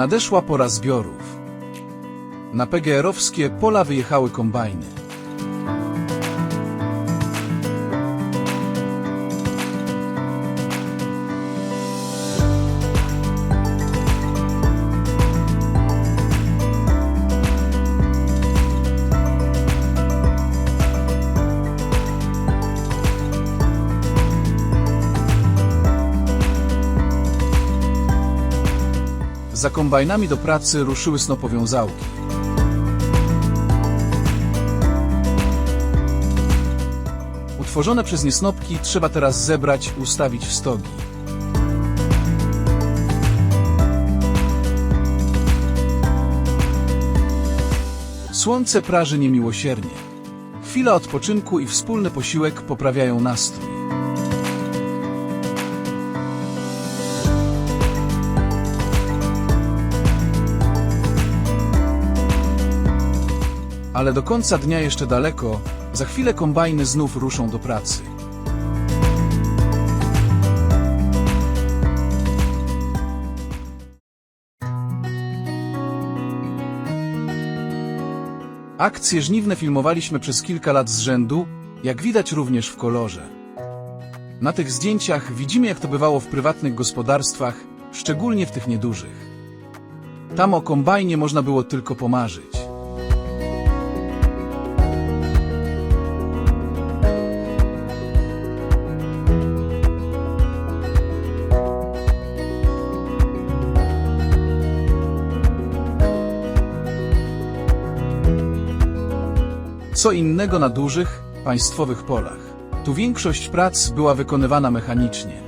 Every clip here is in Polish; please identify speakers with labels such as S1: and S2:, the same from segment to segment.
S1: Nadeszła pora zbiorów. Na PGR-owskie pola wyjechały kombajny. Za kombajnami do pracy ruszyły snopowiązałki. Utworzone przez nie snopki trzeba teraz zebrać ustawić w stogi. Słońce praży niemiłosiernie. Chwila odpoczynku i wspólny posiłek poprawiają nastrój. Ale do końca dnia jeszcze daleko, za chwilę kombajny znów ruszą do pracy. Akcje żniwne filmowaliśmy przez kilka lat z rzędu, jak widać również w kolorze. Na tych zdjęciach widzimy jak to bywało w prywatnych gospodarstwach, szczególnie w tych niedużych. Tam o kombajnie można było tylko pomarzyć. Co innego na dużych, państwowych polach. Tu większość prac była wykonywana mechanicznie.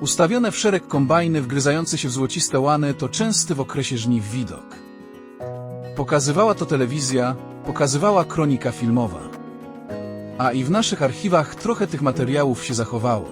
S1: Ustawione w szereg kombajny wgryzające się w złociste łany to częsty w okresie żniw widok. Pokazywała to telewizja, pokazywała kronika filmowa. A i w naszych archiwach trochę tych materiałów się zachowało.